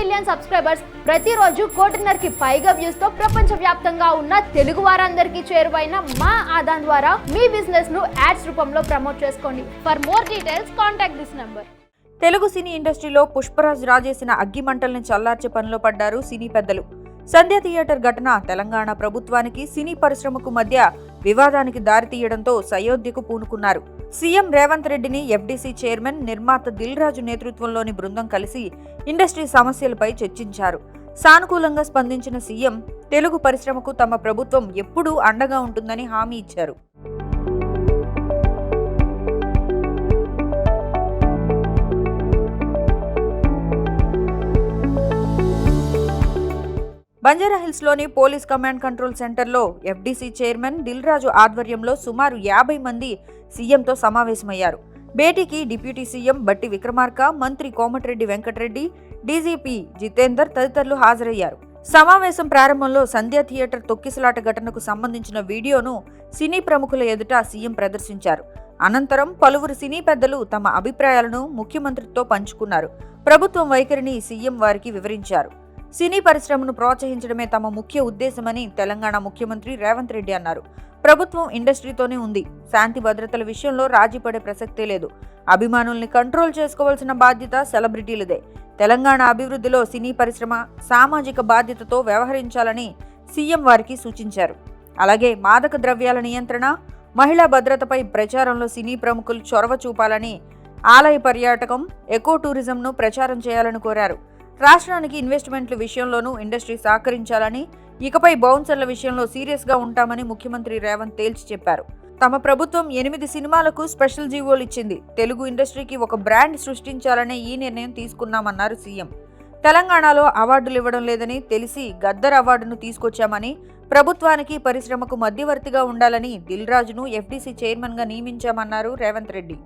Million subscribers ప్రతిరోజు కోటిన్నరకి పైగా వ్యూస్తో ప్రపంచ వ్యాప్తంగా ఉన్న తెలుగు వారందరికీ చేరువైన మా ఆదాన్ ద్వారా మీ బిజినెస్ను యాడ్స్ రూపంలో ప్రమోట్ చేసుకోండి. For more details contact this number Telugu cine ఇండస్ట్రీలో పుష్పరాజ్ రాజేసిన అగ్గి మంటల్ని చల్లార్చే పనిలో పడ్డారు సినీ పెద్దలు. సంధ్య థియేటర్ ఘటన తెలంగాణ ప్రభుత్వానికి సినీ పరిశ్రమకు మధ్య వివాదానికి దారితీయడంతో సయోధ్యకు పూనుకున్నారు. సీఎం రేవంత్ రెడ్డిని ఎఫ్డీసీ చైర్మన్ నిర్మాత దిల్ రాజు నేతృత్వంలోని బృందం కలిసి ఇండస్ట్రీ సమస్యలపై చర్చించారు. సానుకూలంగా స్పందించిన సీఎం తెలుగు పరిశ్రమకు తమ ప్రభుత్వం ఎప్పుడూ అండగా ఉంటుందని హామీ ఇచ్చారు. బంజారాహిల్స్లోని పోలీస్ కమాండ్ కంట్రోల్ సెంటర్లో ఎఫ్డీసీ చైర్మన్ దిల్ రాజు ఆధ్వర్యంలో సుమారు యాభై మంది సీఎంతో సమావేశమయ్యారు. భేటీకి డిప్యూటీ సీఎం బట్టి విక్రమార్క మంత్రి కోమటిరెడ్డి వెంకటరెడ్డి డీజీపీ జితేందర్ తదితరులు హాజరయ్యారు. సమావేశం ప్రారంభంలో సంధ్యా థియేటర్ తొక్కిసలాట ఘటనకు సంబంధించిన వీడియోను సినీ ప్రముఖుల ఎదుట సీఎం ప్రదర్శించారు. అనంతరం పలువురు సినీ పెద్దలు తమ అభిప్రాయాలను ముఖ్యమంత్రితో పంచుకున్నారు. ప్రభుత్వం వైఖరిని సీఎం వారికి వివరించారు. సినీ పరిశ్రమను ప్రోత్సహించడమే తమ ముఖ్య ఉద్దేశమని తెలంగాణ ముఖ్యమంత్రి రేవంత్ రెడ్డి అన్నారు. ప్రభుత్వం ఇండస్ట్రీతోనే ఉంది. శాంతి భద్రతల విషయంలో రాజీ పడే ప్రసక్తే లేదు. అభిమానుల్ని కంట్రోల్ చేసుకోవాల్సిన బాధ్యత సెలబ్రిటీలదే. తెలంగాణ అభివృద్ధిలో సినీ పరిశ్రమ సామాజిక బాధ్యతతో వ్యవహరించాలని సీఎం వారికి సూచించారు. అలాగే మాదక ద్రవ్యాల నియంత్రణ మహిళా భద్రతపై ప్రచారంలో సినీ ప్రముఖులు చొరవ చూపాలని ఆలయ పర్యాటకం ఎకో టూరిజంను ప్రచారం చేయాలని కోరారు. రాష్ట్రానికి ఇన్వెస్ట్మెంట్ల విషయంలోనూ ఇండస్ట్రీ సహకరించాలని ఇకపై బౌన్సర్ల విషయంలో సీరియస్గా ఉంటామని ముఖ్యమంత్రి రేవంత్ తేల్చి చెప్పారు. తమ ప్రభుత్వం ఎనిమిది సినిమాలకు స్పెషల్ జీవోలు ఇచ్చింది. తెలుగు ఇండస్ట్రీకి ఒక బ్రాండ్ సృష్టించాలనే ఈ నిర్ణయం తీసుకున్నామన్నారు సీఎం. తెలంగాణలో అవార్డులు ఇవ్వడం లేదని తెలిసి గద్దర్ అవార్డును తీసుకొచ్చామని ప్రభుత్వానికి పరిశ్రమకు మధ్యవర్తిగా ఉండాలని దిల్ రాజును ఎఫ్డీసీ చైర్మన్గా నియమించామన్నారు రేవంత్ రెడ్డి.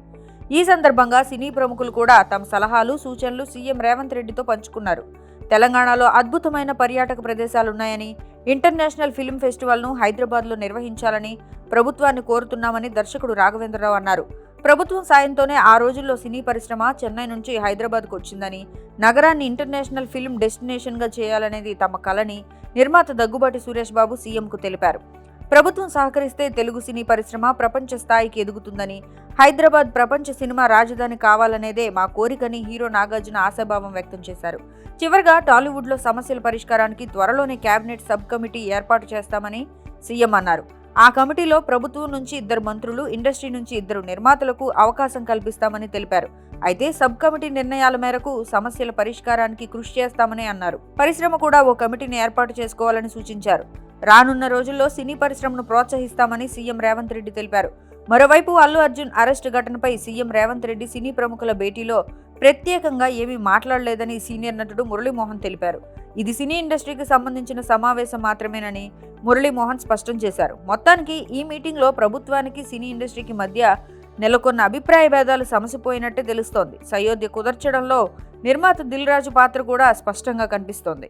ఈ సందర్భంగా సినీ ప్రముఖులు కూడా తమ సలహాలు సూచనలు సీఎం రేవంత్ రెడ్డితో పంచుకున్నారు. తెలంగాణలో అద్భుతమైన పర్యాటక ప్రదేశాలున్నాయని ఇంటర్నేషనల్ ఫిల్మ్ ఫెస్టివల్ను హైదరాబాద్లో నిర్వహించాలని ప్రభుత్వాన్ని కోరుతున్నామని దర్శకుడు రాఘవేంద్రరావు అన్నారు. ప్రభుత్వం సాయంతోనే ఆ రోజుల్లో సినీ పరిశ్రమ చెన్నై నుంచి హైదరాబాద్కు వచ్చిందని నగరాన్ని ఇంటర్నేషనల్ ఫిల్మ్ డెస్టినేషన్గా చేయాలనేది తమ కలని నిర్మాత దగ్గుబాటి సురేష్ బాబు సీఎంకు తెలిపారు. ప్రభుత్వం సహకరిస్తే తెలుగు సినీ పరిశ్రమ ప్రపంచ స్థాయికి ఎదుగుతుందని హైదరాబాద్ ప్రపంచ సినిమా రాజధాని కావాలనేదే మా కోరికని హీరో నాగార్జున ఆశాభావం వ్యక్తం చేశారు. చివరగా టాలీవుడ్లో సమస్యల పరిష్కారానికి త్వరలోనే కేబినెట్ సబ్ కమిటీ ఏర్పాటు చేస్తామని సీఎం అన్నారు. ఆ కమిటీలో ప్రభుత్వం నుంచి ఇద్దరు మంత్రులు ఇండస్ట్రీ నుంచి ఇద్దరు నిర్మాతలకు అవకాశం కల్పిస్తామని తెలిపారు. అయితే సబ్ కమిటీ నిర్ణయాల మేరకు సమస్యల పరిష్కారానికి కృషి చేస్తామని అన్నారు. పరిశ్రమ కూడా ఓ కమిటీని ఏర్పాటు చేసుకోవాలని సూచించారు. రానున్న రోజుల్లో సినీ పరిశ్రమను ప్రోత్సహిస్తామని సీఎం రేవంత్ రెడ్డి తెలిపారు. మరోవైపు అల్లు అర్జున్ అరెస్టు ఘటనపై సీఎం రేవంత్ రెడ్డి సినీ ప్రముఖుల భేటీలో ప్రత్యేకంగా ఏమీ మాట్లాడలేదని సీనియర్ నటుడు మురళీమోహన్ తెలిపారు. ఇది సినీ ఇండస్ట్రీకి సంబంధించిన సమావేశం మాత్రమేనని మురళీమోహన్ స్పష్టం చేశారు. మొత్తానికి ఈ మీటింగ్లో ప్రభుత్వానికి సినీ ఇండస్ట్రీకి మధ్య నెలకొన్న అభిప్రాయ భేదాలు సమసిపోయినట్టే తెలుస్తోంది. సయోధ్య కుదర్చడంలో నిర్మాత దిల్ రాజు పాత్ర కూడా స్పష్టంగా కనిపిస్తోంది.